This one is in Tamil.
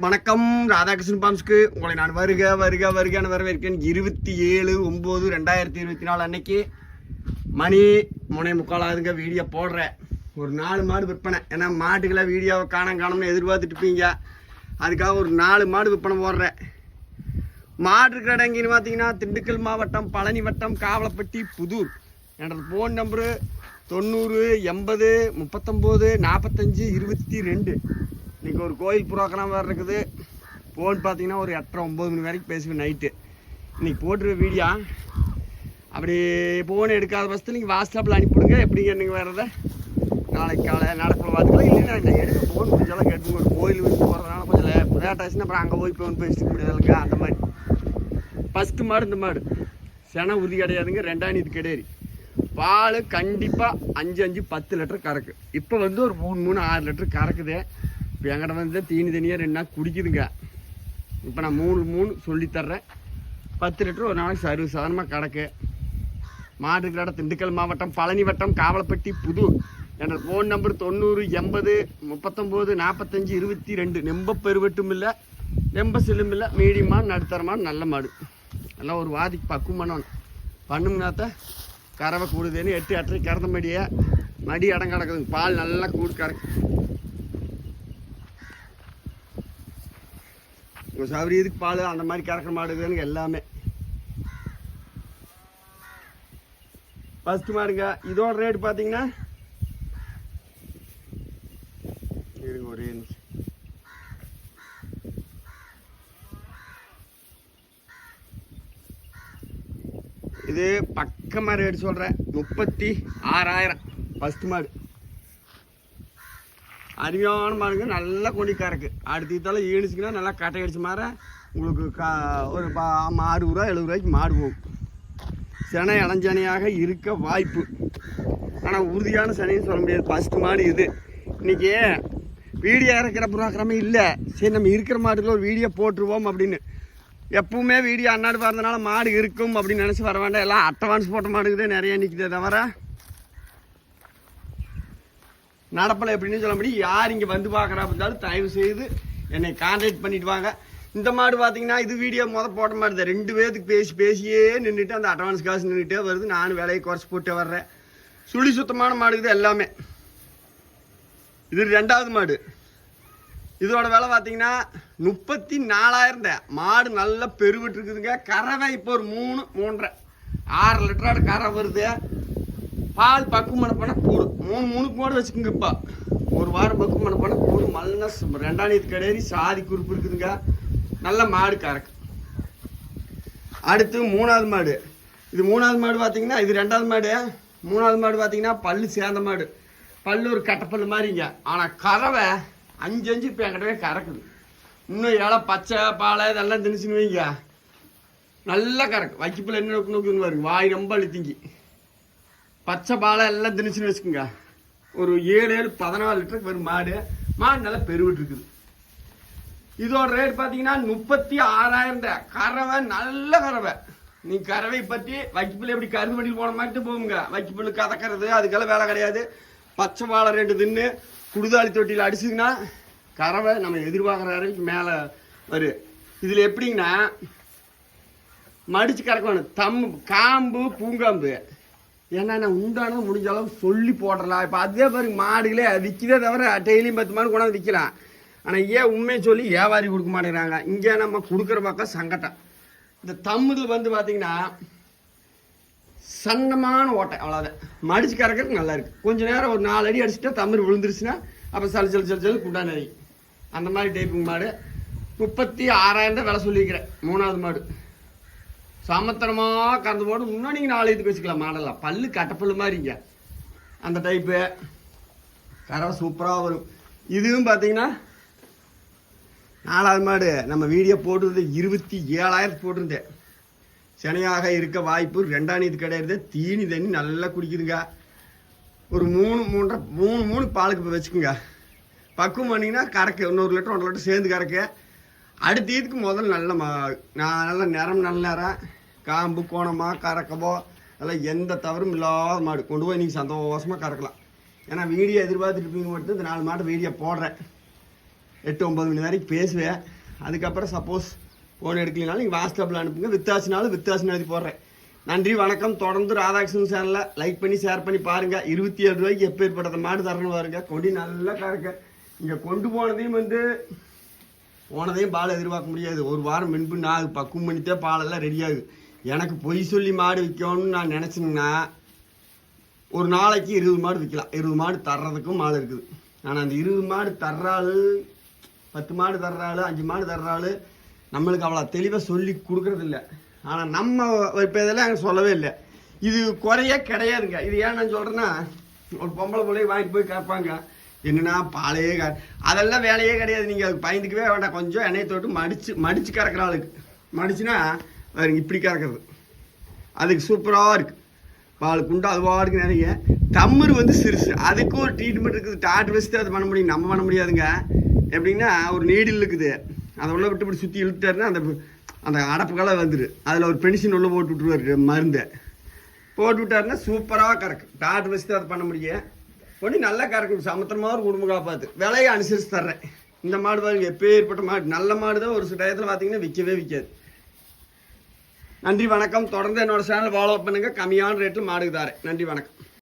வணக்கம். ராதாகிருஷ்ணன் பாம்ஸ்க்கு உங்களை நான் வருக வருக வருகன்னு வரவேற்கேன் இருபத்தி ஏழு ஒம்பது ரெண்டாயிரத்தி இருபத்தி நாலு அன்னைக்கு மணி முனை முக்காலாதுங்க வீடியோ போடுறேன். ஒரு நாலு மாடு விற்பனை. ஏன்னா மாட்டுக்கெல்லாம் வீடியோவை காணம் காணம்னு எதிர்பார்த்துட்டு இருப்பீங்க. அதுக்காக ஒரு நாலு மாடு விற்பனை போடுறேன். மாடு இருக்கிற இடங்கின்னு பார்த்தீங்கன்னா திண்டுக்கல் மாவட்டம் பழனி வட்டம் காவலப்பட்டி புதூர். என்னோட ஃபோன் நம்பரு தொண்ணூறு எண்பது முப்பத்தொம்போது நாற்பத்தஞ்சு இருபத்தி ரெண்டு. இன்றைக்கி ஒரு கோயில் ப்ரோக்ராம் வேறு இருக்குது. ஃபோன் பார்த்தீங்கன்னா ஒரு எட்டரை ஒம்பது மணி வரைக்கும் பேசுவேன் நைட்டு இன்றைக்கி போட்டுருக்க வீடியோ அப்படி ஃபோன் எடுக்காத ஃபஸ்ட்டு நீங்கள் வாட்ஸ்அப்பில் அனுப்பிவிடுங்க. எப்படிங்க நீங்கள் வர்றத? நாளைக்கு காலை நடப்பில் பார்த்துக்கலாம் இல்லைன்னா நான் எடுக்க ஃபோன் கொஞ்சம் கேட்டுங்க ஒரு கோயில் வந்து போகிறதுனால கொஞ்சம் லேட் ஆச்சுன்னா அப்புறம் அங்கே போய் ஃபோன் பேசிட்டு முடியாதுங்க அந்த மாதிரி. ஃபஸ்ட்டு மாடு இந்த மாடு. செனை உறுதி கிடையாதுங்க. ரெண்டாம் இது கிடையாது. பால் கண்டிப்பாக அஞ்சு அஞ்சு பத்து லிட்டர் கறக்கு. இப்போ வந்து ஒரு மூணு மூணு ஆறு லிட்டர் கறக்குது. இப்போ எங்கிட்ட வந்து தீனி தனியாக ரெண்டு நாள் குடிக்குதுங்க. இப்போ நான் மூணு மூணு சொல்லித்தர்றேன் பத்து லிட்டர் ஒரு நாளைக்கு சர்வ சாதாரணமாக கிடக்கு மாடு இருக்கிற இடம் திண்டுக்கல் மாவட்டம் பழனி வட்டம் காவலப்பட்டி புது. என்னோட ஃபோன் நம்பர் தொண்ணூறு எண்பது முப்பத்தொம்போது நாற்பத்தஞ்சு இருபத்தி ரெண்டு. நெம்ப பெருவெட்டும் இல்லை நெம்ப செல்லும் இல்லை மீடியமான நடுத்தரமான நல்ல மாடு. நல்லா ஒரு வாதிக்கு பக்குவம் பண்ணணும். பண்ணுங்கனாத்த கறவை கூடுதுன்னு எட்டு எட்டரை கறந்த மடியை மடி இடம் கிடக்குதுங்க பால் நல்லா கூடு கறக்கு. இப்போ இதுக்கு பால்? அந்த மாதிரி கறக்கிற மாடுதுன்னு எல்லாமே. ஃபஸ்ட்டு மாடுங்க இதோட ரேட் பார்த்தீங்கன்னா இருங்க ஒரே நிமிஷம். இது பக்கமாக ரேட் சொல்கிறேன் முப்பத்தி ஆறாயிரம். ஃபஸ்ட்டு மாடு. அருமையான மாடுங்க நல்லா கொண்டி கறக்கு அடுத்த இதால ஈனிச்சுங்கன்னா நல்லா கட்டை அடிச்சு மாற உங்களுக்கு கா ஒரு பா ரூபா எழுபது ரூபாய்க்கு மாடு போகும். செனை இளஞ்சனையாக இருக்க வாய்ப்பு. ஆனால் உறுதியான சனின்னு சொல்ல முடியாது. ஃபஸ்ட்டு மாடு இது. இன்றைக்கி வீடியோ இறக்கிற ப்ரோக்ராமே இல்லை. சரி நம்ம இருக்கிற மாட்டுக்குள்ள ஒரு வீடியோ போட்டுருவோம் அப்படின்னு. எப்பவுமே வீடியோ அன்னாடு வரதுனால மாடு இருக்கும் அப்படின்னு நினச்சி வர வேண்டாம். எல்லாம் அட்வான்ஸ் போட்ட மாடுக்குதே நிறைய நிற்குதே தவிர நடப்பலை எப்படின்னு சொல்ல முடியும் யார் இங்கே வந்து பார்க்குறா இருந்தாலும் தயவு செய்து என்னை கான்டாக்ட் பண்ணிட்டு வாங்க. இந்த மாடு பார்த்தீங்கன்னா இது வீடியோ மொதல் போட்ட மாதிரி தான். ரெண்டு பேருக்கு பேசி பேசியே நின்றுட்டு அந்த அட்வான்ஸ் காசு நின்றுட்டே வருது. நானும் விலையை குறைச்சி போட்டு வர்றேன். சுழி சுத்தமான மாடுக்குது எல்லாமே. இது ரெண்டாவது மாடு. இதோட விலை பார்த்தீங்கன்னா முப்பத்தி நாலாயிரம் தான். மாடு நல்லா பெருவிட்டு இருக்குதுங்க. கறவை இப்போ ஒரு மூணு மூன்றரை. ஆறு லிட்டராடு கரை வருது. பால் பக்குவம் பண்ண கூடு. மூணு மூணுக்கு மாடு வச்சுக்கோங்கப்பா. ஒரு வாரம் பக்குவம் பண்ண கூடு. மல்ல ரெண்டாம் நீத்து கிடையாது சாதி குறிப்பு இருக்குதுங்க. நல்ல மாடு கறக்கு. அடுத்து மூணாவது மாடு. இது மூணாவது மாடு பார்த்தீங்கன்னா இது ரெண்டாவது மாடு. மூணாவது மாடு பார்த்தீங்கன்னா பல்லு சேர்ந்த மாடு. பல்லு ஒரு கட்டப்பல்லு மாதிரிங்க. ஆனால் கறவை அஞ்சு அஞ்சு இப்போ என்கிட்டவே கறக்குது. இன்னும் இலை பச்சை பாலை இதெல்லாம் திணிச்சுன்னு வைங்க. நல்லா கறக்கு. வைக்கப்பில் என்ன நோக்கி நோக்கி பாருங்க. வாய் ரொம்ப அழுத்திங்கி. பச்சை பாலை எல்லாம் திணிச்சுன்னு வச்சுக்கோங்க. ஒரு ஏழு ஏழு பதினாலு லிட்டருக்கு வரும் மாடு. மாடு நல்லா பெருவிட்டு இருக்குது இதோட ரேட் பார்த்தீங்கன்னா முப்பத்தி ஆறாயிரம் கறவை நல்ல கறவை. நீ கறவை பற்றி வைக்கப்பில் எப்படி கருது வண்டியில் போன மாதிரி போகுங்க. வைக்கப்பில் கதக்கிறது அதுக்கெல்லாம் வேலை கிடையாது. பச்சை வாழை ரெண்டு தின்னு குடுதாளி தொட்டியில் அடிச்சுதுன்னா கறவை நம்ம எதிர்பார்க்குற வரைக்கும் மேலே வரும் இதில் எப்படிங்கன்னா மடித்து கறக்கணும். தம் காம்பு பூங்காம்பு. ஏன்னா நான் உண்டான முடிஞ்ச அளவு சொல்லி போடுறலாம் இப்போ அதே பாருங்க மாடுகளே விற்கிறதே தவிர டெய்லியும் பத்து மாடு கொண்டாந்து விற்கலாம் ஆனால் ஏன் உண்மையை சொல்லி வியாபாரி கொடுக்க மாட்டேங்கிறாங்க. இங்கே நம்ம கொடுக்குற பக்கம் சங்கட்டம். இந்த தமிழில் வந்து பார்த்தீங்கன்னா சன்னமான ஓட்டை. அவ்வளோதான் மடிச்சு கறக்கிறதுக்கு நல்லா இருக்குது கொஞ்சம் நேரம் ஒரு நாலு அடி அடிச்சுட்டா தமிழ் விழுந்துருச்சுன்னா அப்போ சல் சல் சல் சல் குண்டா நிறைய. அந்த மாதிரி டைப்புங்க மாடு. முப்பத்தி ஆறாயிரம் தான் விலை சொல்லியிருக்கிறேன். மூணாவது மாடு. சமத்தனமாக கறந்து போட்டு இன்னும் நீங்கள் நாலு இதுக்கு வச்சுக்கலாம் மாடலாம் பல்லு கட்டப்பல்லு மாதிரிங்க அந்த டைப்பு கறவை சூப்பராக வரும். இதுவும் பார்த்தீங்கன்னா நாலாவது மாடு. நம்ம வீடியோ போட்டிருந்தது இருபத்தி ஏழாயிரத்து போட்டிருந்தேன். செனையாக இருக்க வாய்ப்பு ரெண்டாம் இது கிடையாது. தீனி தண்ணி நல்லா குடிக்குதுங்க. ஒரு மூணு மூன்றரை மூணு மூணு பாலுக்கு இப்போ வச்சுக்கோங்க. பக்குவம் பண்ணிங்கன்னா கறக்கு இன்னொரு லிட்டர் ஒன்றரை லிட்டர் சேர்ந்து கறக்கு. அடுத்த இதுக்கு முதல்ல நல்ல மா நான் நல்ல நிறம் நல்ல நேரம் காம்பு கோணமாக கறக்கவோ அதெல்லாம் எந்த தவறும் இல்லாத மாடு. கொண்டு போய் நீங்கள் சந்தோஷமாக கறக்கலாம். ஏன்னா வீடியோ எதிர்பார்த்துருப்பீங்க மட்டும் இந்த நாலு மாட்டை வீடியோ போடுறேன். எட்டு ஒம்பது மணி வரைக்கும் பேசுவேன். அதுக்கப்புறம் சப்போஸ் ஃபோன் எடுக்கலனாலும் நீங்கள் வாட்ஸ்அப்பில் அனுப்புங்க. வித்தாசினாலும் வித்தாசின்னு எழுதி போடுறேன். நன்றி வணக்கம். தொடர்ந்து ராதாகிருஷ்ணன் சேனலில் லைக் பண்ணி ஷேர் பண்ணி பாருங்கள் இருபத்தி ஏழு ரூபாய்க்கு எப்போ ஏற்பட்ட மாடு தரணும் பாருங்க. கொடி நல்லா கறக்க. இங்கே கொண்டு போனதையும் வந்து போனதையும் பால் எதிர்பார்க்க முடியாது. ஒரு வாரம் முன்பு நான் பக்குவம் பண்ணித்தே பாலெல்லாம் ரெடி எனக்கு பொய் சொல்லி மாடு விற்கணும்னு நான் நினச்சிங்கன்னா ஒரு நாளைக்கு இருபது மாடு விற்கலாம். இருபது மாடு தர்றதுக்கும் மாடு இருக்குது. ஆனால் அந்த இருபது மாடு தர்றாள் பத்து மாடு தர்றாள் அஞ்சு மாடு தர்றாள் நம்மளுக்கு அவ்வளோ தெளிவாக சொல்லி கொடுக்குறதில்ல ஆனால் நம்ம இப்போ இதெல்லாம் அங்கே சொல்லவே இல்லை. இது குறையே கிடையாதுங்க. இது ஏன் நான் சொல்கிறேன்னா ஒரு பொம்பளை பிள்ளைய வாங்கிட்டு போய் கேட்பாங்க. என்னென்னா பாலையே க அதெல்லாம் வேலையே கிடையாது. நீங்கள் அதுக்கு பயந்துக்கவே வேண்டாம். கொஞ்சம் எண்ணெயை தொட்டு மடித்து மடித்து கறக்குற ஆளுக்கு. மடிச்சுன்னா பாருங்க இப்படி கறக்கிறது. அதுக்கு சூப்பராக இருக்குது பால் குண்டு அது பாட்டுக்கு நிறைய. தம்மர் வந்து சிறுசு. அதுக்கும் ஒரு ட்ரீட்மெண்ட் இருக்குது. டாக்டர் வச்சு அதை பண்ண முடியும். நம்ம பண்ண முடியாதுங்க. எப்படின்னா ஒரு நீடில் இருக்குது. அதை உள்ள விட்டு இப்படி சுற்றி இழுத்தாருன்னா அந்த அந்த அடப்புக்கெல்லாம் வந்துடு அதில் ஒரு பென்சின் உள்ளே போட்டு விட்ருவாரு மருந்தை. போட்டு விட்டாருன்னா சூப்பராக கறக்கு. டாக்டர் வச்சு அதை பண்ண முடியும். ஒன்று நல்லா கறக்கும். சமுத்திரமாக ஒரு குடும்ப பார்த்து. விலையை அனுசரித்து தர்றேன். இந்த மாடு பாருங்க எப்பேற்பட்ட மாடு. நல்ல மாடு தான் ஒரு சில டயத்தில் பார்த்தீங்கன்னா விற்கவே விற்காது. நன்றி வணக்கம். தொடர்ந்து என்னோட சேனல் ஃபாலோ பண்ணுங்க. கம்மியான ரேட்டில் மாடுக்கு தாரேன். நன்றி வணக்கம்.